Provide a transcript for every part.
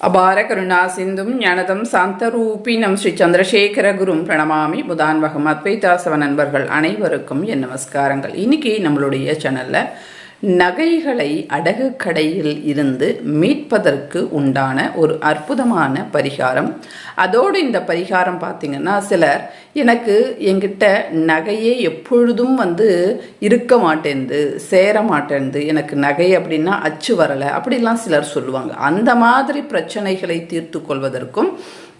அபார கருணா சிந்தும் ஞானதம் சாந்தரூபினம் ஸ்ரீ சந்திரசேகர குரும் பிரணமாமி முதான்வகம் அத்வைதாசவ நண்பர்கள் அனைவருக்கும் என் நமஸ்காரங்கள். இன்னைக்கு நம்மளுடைய சேனலில் நகைகளை அடகு கடையில் இருந்து மீட்பதற்கு உண்டான ஒரு அற்புதமான பரிகாரம். அதோடு இந்த பரிகாரம் பார்த்திங்கன்னா சிலர் எனக்கு என்கிட்ட நகையே எப்பொழுதும் வந்து இருக்க மாட்டேன்து சேர மாட்டேன்து எனக்கு நகை அப்படின்னா அச்சு வரலை அப்படிலாம் சிலர் சொல்லுவாங்க. அந்த மாதிரி பிரச்சனைகளை தீர்த்து கொள்வதற்கும்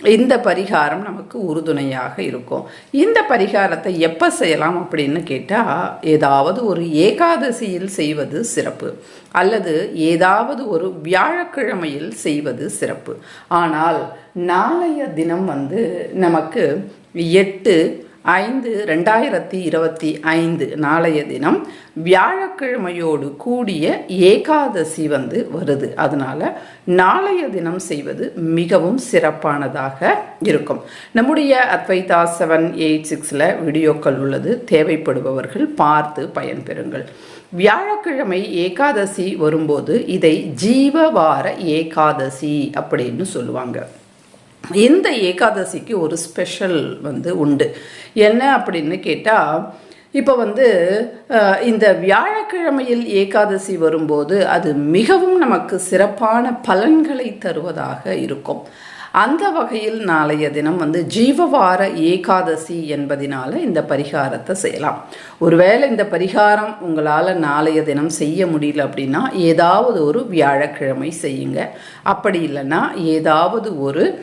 இந்த பரிகாரம் நமக்கு உறுதுணையாக இருக்கும். இந்த பரிகாரத்தை எப்போ செய்யலாம் அப்படின்னு கேட்டால் ஏதாவது ஒரு ஏகாதசியில் செய்வது சிறப்பு. அல்லது ஏதாவது ஒரு வியாழக்கிழமையில் செய்வது சிறப்பு. ஆனால் நாளைய தினம் வந்து நமக்கு எட்டு ஐந்து ரெண்டாயிரத்தி இருபத்தி ஐந்து நாளைய தினம் வியாழக்கிழமையோடு கூடிய ஏகாதசி வந்து வருது. அதனால் நாளைய தினம் செய்வது மிகவும் சிறப்பானதாக இருக்கும். நம்முடைய அத்வைதா செவன் எயிட் சிக்ஸில் வீடியோக்கள் உள்ளது. தேவைப்படுபவர்கள் பார்த்து பயன்பெறுங்கள். வியாழக்கிழமை ஏகாதசி வரும்போது இதை ஜீவவார ஏகாதசி அப்படின்னு சொல்லுவாங்க. இந்த ஏகாதசிக்கு ஒரு ஸ்பெஷல் வந்து உண்டு. என்ன அப்படின்னு கேட்டால் இப்போ வந்து இந்த வியாழக்கிழமையில் ஏகாதசி வரும்போது அது மிகவும் நமக்கு சிறப்பான பலன்களை தருவதாக இருக்கும். அந்த வகையில் நாளைய தினம் வந்து ஜீவவார ஏகாதசி என்பதினால இந்த பரிகாரத்தை செய்யலாம். ஒருவேளை இந்த பரிகாரம் உங்களால் நாளைய தினம் செய்ய முடியல அப்படின்னா ஏதாவது ஒரு வியாழக்கிழமை செய்யுங்க. அப்படி இல்லைன்னா ஏதாவது ஒரு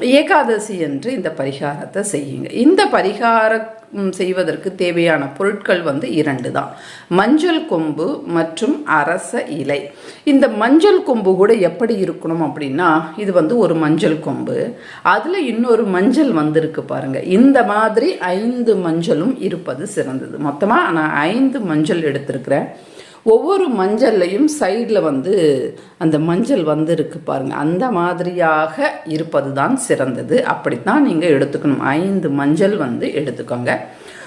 ஏகாதசி என்று இந்த பரிகாரத்தை செய்யுங்க. இந்த பரிகார செய்வதற்கு தேவையான பொருட்கள் வந்து இரண்டு தான் மஞ்சள் கொம்பு மற்றும் அரச இலை. இந்த மஞ்சள் கொம்பு கூட எப்படி இருக்கணும் அப்படின்னா இது வந்து ஒரு மஞ்சள் கொம்பு. அதில் இன்னொரு மஞ்சள் வந்திருக்கு பாருங்க. இந்த மாதிரி ஐந்து மஞ்சளும் இருப்பது சிறந்தது. மொத்தமாக நான் ஐந்து மஞ்சள் எடுத்திருக்கிறேன். ஒவ்வொரு மஞ்சள்லையும் சைடில் வந்து அந்த மஞ்சள் வந்து பாருங்கள் அந்த மாதிரியாக இருப்பது தான் சிறந்தது. அப்படித்தான் நீங்கள் எடுத்துக்கணும். ஐந்து மஞ்சள் வந்து எடுத்துக்கோங்க.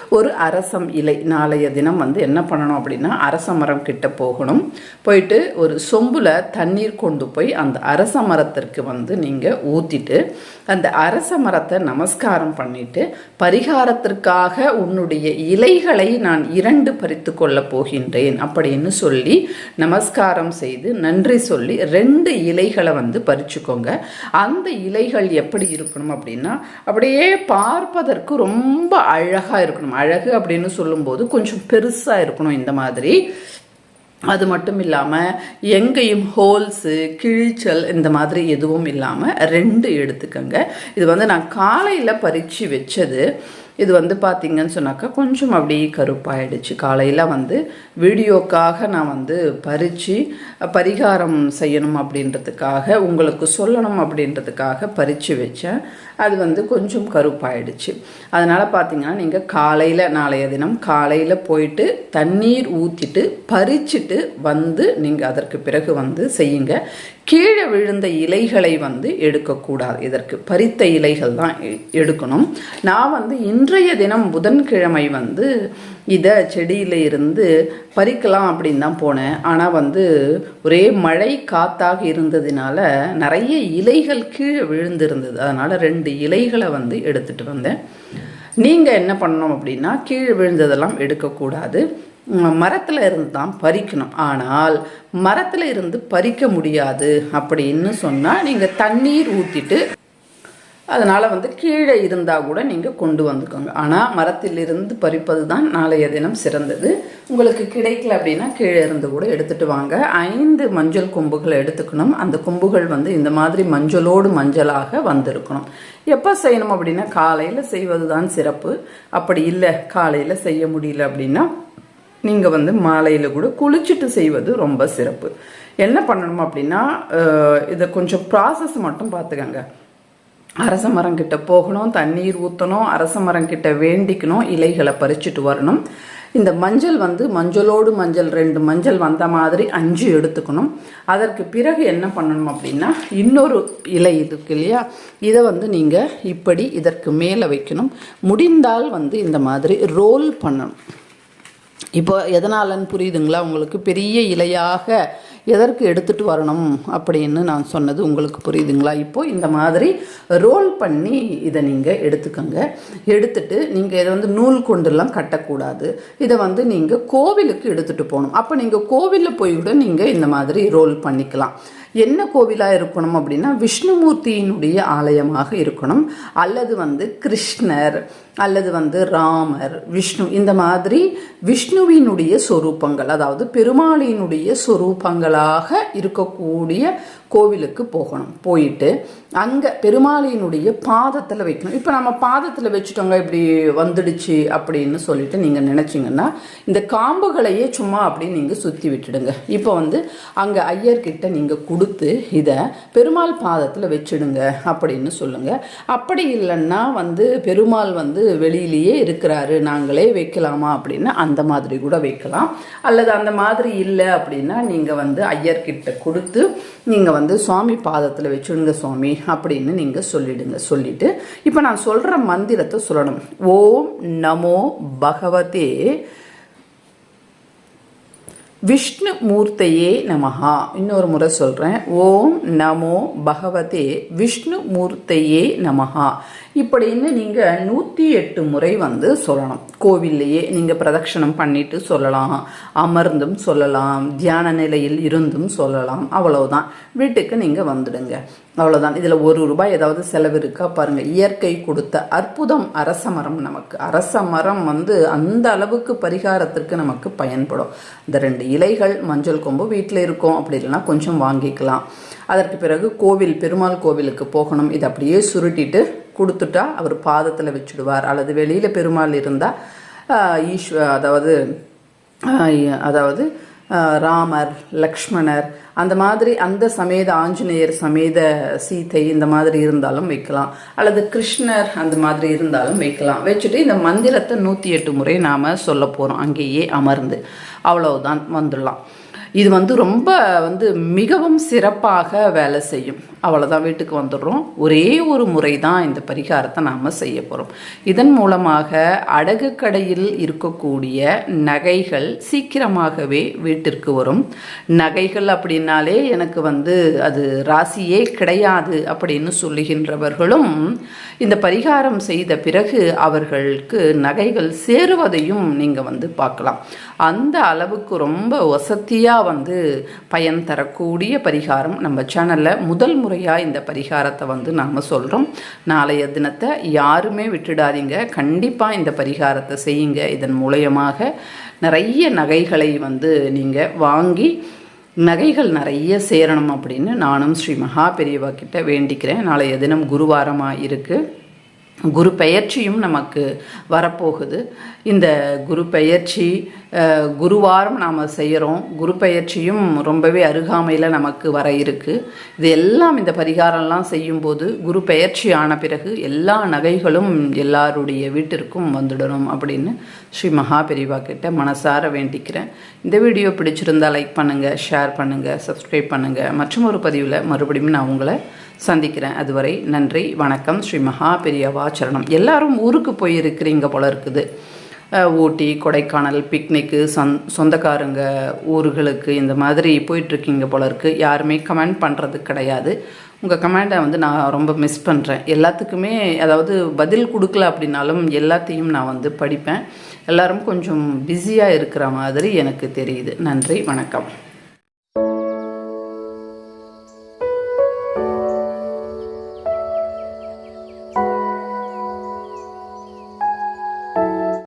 ஒரு அரசம் இலை நாளைய தினம் வந்து என்ன பண்ணணும் அப்படின்னா அரச மரம் கிட்ட போகணும். போயிட்டு ஒரு சொம்புல தண்ணீர் கொண்டு போய் அந்த அரச மரத்திற்கு வந்து நீங்கள் ஊற்றிட்டு அந்த அரச மரத்தை நமஸ்காரம் பண்ணிட்டு பரிகாரத்திற்காக உன்னுடைய இலைகளை நான் இரண்டு பறித்து கொள்ளப் போகின்றேன் அப்படின்னு சொல்லி நமஸ்காரம் செய்து நன்றி சொல்லி ரெண்டு இலைகளை வந்து பறிச்சுக்கோங்க. அந்த இலைகள் எப்படி இருக்கணும் அப்படின்னா அப்படியே பார்ப்பதற்கு ரொம்ப அழகாக இருக்கணும். அழகு அப்படின்னு சொல்லும்போது கொஞ்சம் பெருசாக இருக்கணும் இந்த மாதிரி. அது மட்டும் இல்லாமல் எங்கேயும் ஹோல்ஸு கிழிச்சல் இந்த மாதிரி எதுவும் இல்லாமல் ரெண்டு எடுத்துக்கோங்க. இது வந்து நான் காலையில் பறித்து வச்சது. இது வந்து பார்த்திங்கன்னு சொன்னாக்கா கொஞ்சம் அப்படியே கருப்பாயிடுச்சு. காலையில் வந்து வீடியோக்காக நான் வந்து பறித்து பரிகாரம் செய்யணும் அப்படின்றதுக்காக உங்களுக்கு சொல்லணும் அப்படின்றதுக்காக பறித்து வச்சேன். அது வந்து கொஞ்சம் கருப்பாயிடுச்சு. அதனால் பார்த்தீங்கன்னா நீங்கள் காலையில் நாளைய தினம் காலையில் போயிட்டு தண்ணீர் ஊற்றிட்டு பறிச்சுட்டு வந்து நீங்கள் அதற்கு பிறகு வந்து செய்யுங்க. கீழே விழுந்த இலைகளை வந்து எடுக்கக்கூடாது. இதற்கு பறித்த இலைகள் தான் எ- எடுக்கணும். நான் வந்து இன்றைய தினம் புதன்கிழமை வந்து இதை செடியில் இருந்து பறிக்கலாம் அப்படின்னு தான் போனேன். ஆனால் வந்து ஒரே மழை காத்தாக இருந்ததுனால நிறைய இலைகள் கீழே விழுந்திருந்தது. அதனால் ரெண்டு இலைகளை வந்து எடுத்துகிட்டு வந்தேன். நீங்கள் என்ன பண்ணணும் அப்படின்னா கீழே விழுந்ததெல்லாம் எடுக்கக்கூடாது. மரத்தில் இருந்து தான் பறிக்கணும். ஆனால் மரத்தில் இருந்து பறிக்க முடியாது அப்படின்னு சொன்னால் நீங்கள் தண்ணீர் ஊற்றிட்டு அதனால் வந்து கீழே இருந்தால் கூட நீங்கள் கொண்டு வந்துக்கோங்க. ஆனால் மரத்திலிருந்து பறிப்பது தான் நாளைய தினம் சிறந்தது. உங்களுக்கு கிடைக்கல அப்படின்னா கீழே இருந்து கூட எடுத்துகிட்டு வாங்க. ஐந்து மஞ்சள் கொம்புகளை எடுத்துக்கணும். அந்த கொம்புகள் வந்து இந்த மாதிரி மஞ்சளோடு மஞ்சளாக வந்திருக்கணும். எப்போ செய்யணும் அப்படின்னா காலையில் செய்வது தான் சிறப்பு. அப்படி இல்லை காலையில் செய்ய முடியல அப்படின்னா நீங்கள் வந்து மாலையில் கூட குளிச்சுட்டு செய்வது ரொம்ப சிறப்பு. என்ன பண்ணணும் அப்படின்னா இதை கொஞ்சம் ப்ராசஸ் மட்டும் பார்த்துக்கங்க. அரச மரம் கிட்ட போகணும் தண்ணீர் ஊற்றணும் அரச மரம் கிட்ட வேண்டிக்கணும் இலைகளை பறிச்சுட்டு வரணும். இந்த மஞ்சள் வந்து மஞ்சளோடு மஞ்சள் ரெண்டு மஞ்சள் வந்த மாதிரி அஞ்சு எடுத்துக்கணும். அதற்கு பிறகு என்ன பண்ணணும் அப்படின்னா இன்னொரு இலை இருக்கு இல்லையா? இதை வந்து நீங்கள் இப்படி இதற்கு மேலே வைக்கணும். முடிந்தால் வந்து இந்த மாதிரி ரோல் பண்ணணும். இப்போ எதனாலன்னு புரியுதுங்களா? உங்களுக்கு பெரிய இலையாக எதற்கு எடுத்துகிட்டு வரணும் அப்படின்னு நான் சொன்னது உங்களுக்கு புரியுதுங்களா? இப்போது இந்த மாதிரி ரோல் பண்ணி இதை நீங்கள் எடுத்துக்கோங்க. எடுத்துட்டு நீங்கள் இதை வந்து நூல் கொண்டுலாம் கட்டக்கூடாது. இதை வந்து நீங்கள் கோவிலுக்கு எடுத்துகிட்டு போகணும். அப்போ நீங்கள் கோவிலில் போய் கூட நீங்கள் இந்த மாதிரி ரோல் பண்ணிக்கலாம். என்ன கோவிலாக இருக்கணும் அப்படின்னா விஷ்ணுமூர்த்தியினுடைய ஆலயமாக இருக்கணும். அல்லது வந்து கிருஷ்ணர் அல்லது வந்து ராமர் விஷ்ணு இந்த மாதிரி விஷ்ணுவினுடைய சொரூபங்கள் அதாவது பெருமாளினுடைய சொரூபங்களாக இருக்கக்கூடிய கோவிலுக்கு போகணும். போயிட்டு அங்கே பெருமாளினுடைய பாதத்தில் வைக்கணும். இப்போ நம்ம பாதத்தில் வச்சுட்டோங்க இப்படி வந்துடுச்சு அப்படின்னு சொல்லிட்டு நீங்கள் நினச்சிங்கன்னா இந்த காம்புகளையே சும்மா அப்படி நீங்கள் சுற்றி விட்டுடுங்க. இப்போ வந்து அங்கே ஐயர்கிட்ட நீங்கள் கொடுத்து இதை பெருமாள் பாதத்தில் வச்சுடுங்க அப்படின்னு சொல்லுங்கள் அப்படி இல்லைன்னா வந்து பெருமாள் வந்து வெளியிலேயே இருக்கிறாரு நாங்களே வைக்கலாமா அப்படின்னா அந்த மாதிரி கூட வைக்கலாம். அல்லது அந்த மாதிரி இல்லை அப்படின்னா நீங்கள் வந்து ஐயர்கிட்ட கொடுத்து நீங்கள் வந்து சுவாமி பாதத்தில் வச்சுடுங்க சுவாமி அப்படின்னு நீங்கள் சொல்லிடுங்க. சொல்லிட்டு இப்போ நான் சொல்கிற மந்திரத்தை சொல்லணும். ஓம் நமோ பகவதே விஷ்ணு மூர்த்தையே நமஹா. இன்னொரு முறை சொல்கிறேன் ஓம் நமோ பகவதே விஷ்ணு மூர்த்தையே நமஹா. இப்படின்னு நீங்கள் நூற்றி எட்டு முறை வந்து சொல்லணும். கோவில்லையே நீங்கள் பிரதட்சணம் பண்ணிட்டு சொல்லலாம். அமர்ந்தும் சொல்லலாம். தியான நிலையில் இருந்தும் சொல்லலாம். அவ்வளவுதான். வீட்டுக்கு நீங்கள் வந்துடுங்க. அவ்வளோதான் இதில் ஒரு ரூபாய் ஏதாவது செலவு இருக்கா? பாருங்கள் இயற்கை கொடுத்த அற்புதம் அரச மரம் நமக்கு. அரச மரம் வந்து அந்த அளவுக்கு பரிகாரத்திற்கு நமக்கு பயன்படும். இந்த ரெண்டு இலைகள் மஞ்சள் கொம்பு வீட்டில் இருக்கும். அப்படி இல்லைன்னா கொஞ்சம் வாங்கிக்கலாம். அதற்கு பிறகு கோவில் பெருமாள் கோவிலுக்கு போகணும். இதை அப்படியே சுருட்டிட்டு கொடுத்துட்டா அவர் பாதத்தில் வச்சுடுவார். அல்லது வெளியில் பெருமாள் இருந்தால் ஈஸ்வ அதாவது அதாவது ராமர் லக்ஷ்மணர் அந்த மாதிரி அந்த சமேத ஆஞ்சநேயர் சமேத சீதை இந்த மாதிரி இருந்தாலும் வைக்கலாம். அல்லது கிருஷ்ணர் அந்த மாதிரி இருந்தாலும் வைக்கலாம். வச்சுட்டு இந்த மந்திரத்தை நூற்றி எட்டு முறை நாம் சொல்ல போகிறோம் அங்கேயே அமர்ந்து. அவ்வளவுதான் வந்துடலாம். இது வந்து ரொம்ப வந்து மிகவும் சிறப்பாக வேலை செய்யும். அவ்வளோதான் வீட்டுக்கு வந்துடுறோம். ஒரே ஒரு முறை தான் இந்த பரிகாரத்தை நாம் செய்ய போகிறோம் இதன் மூலமாக அடகு கடையில் இருக்கக்கூடிய நகைகள் சீக்கிரமாகவே வீட்டிற்கு வரும். நகைகள் அப்படின்னாலே எனக்கு வந்து அது ராசியே கிடையாது அப்படின்னு சொல்லுகின்றவர்களும் இந்த பரிகாரம் செய்த பிறகு அவர்களுக்கு நகைகள் சேருவதையும் நீங்கள் வந்து பார்க்கலாம். அந்த அளவுக்கு ரொம்ப வசதியாக வந்து பயன் தரக்கூடிய பரிகாரம் நம்ம சேனலில் முதல் முறையாக இந்த பரிகாரத்தை வந்து நாம் சொல்கிறோம் நாளைய தினத்தை யாருமே விட்டுடாதீங்க. கண்டிப்பாக இந்த பரிகாரத்தை செய்யுங்க. இதன் மூலயமாக நிறைய நகைகளை வந்து நீங்கள் வாங்கி நகைகள் நிறைய சேரணும் அப்படின்னு நானும் ஸ்ரீ மகா பெரியவா கிட்ட வேண்டிக்கிறேன். நாளைய தினம் குருவாரமாக இருக்குது குரு பெயர்ச்சியும் நமக்கு வரப்போகுது. இந்த குரு பெயர்ச்சி குருவாரம் நாம் செய்கிறோம் குரு பெயர்ச்சியும் ரொம்பவே அருகாமையில் நமக்கு வர இருக்குது இது எல்லாம் இந்த பரிகாரம்லாம் செய்யும்போது குரு பெயர்ச்சி ஆன பிறகு எல்லா நகைகளும் எல்லாருடைய வீட்டிற்கும் வந்துடணும் அப்படின்னு ஸ்ரீ மகாபெரிவா கிட்ட மனசார வேண்டிக்கிறேன். இந்த வீடியோ பிடிச்சிருந்தால் லைக் பண்ணுங்கள் ஷேர் பண்ணுங்கள் சப்ஸ்கிரைப் பண்ணுங்கள் மற்றும் ஒரு பதிவில் மறுபடியும் நான் உங்களை சந்திக்கிறேன். அதுவரை நன்றி வணக்கம். ஸ்ரீ மகா பெரியவாச்சரணம் எல்லாரும் ஊருக்கு போயிருக்கிறீங்க போல இருக்குது. ஊட்டி கொடைக்கானல் பிக்னிக்கு சொந் சொந்தக்காரங்க ஊர்களுக்கு இந்த மாதிரி போயிட்டுருக்கீங்க போல இருக்குது யாருமே கமெண்ட் பண்ணுறது கிடையாது. உங்கள் கமெண்டை வந்து நான் ரொம்ப மிஸ் பண்ணுறேன் எல்லாத்துக்குமே அதாவது பதில் கொடுக்கல அப்படின்னாலும் எல்லாத்தையும் நான் வந்து படிப்பேன். எல்லோரும் கொஞ்சம் பிஸியாக இருக்கிற மாதிரி எனக்கு தெரியுது. நன்றி வணக்கம்.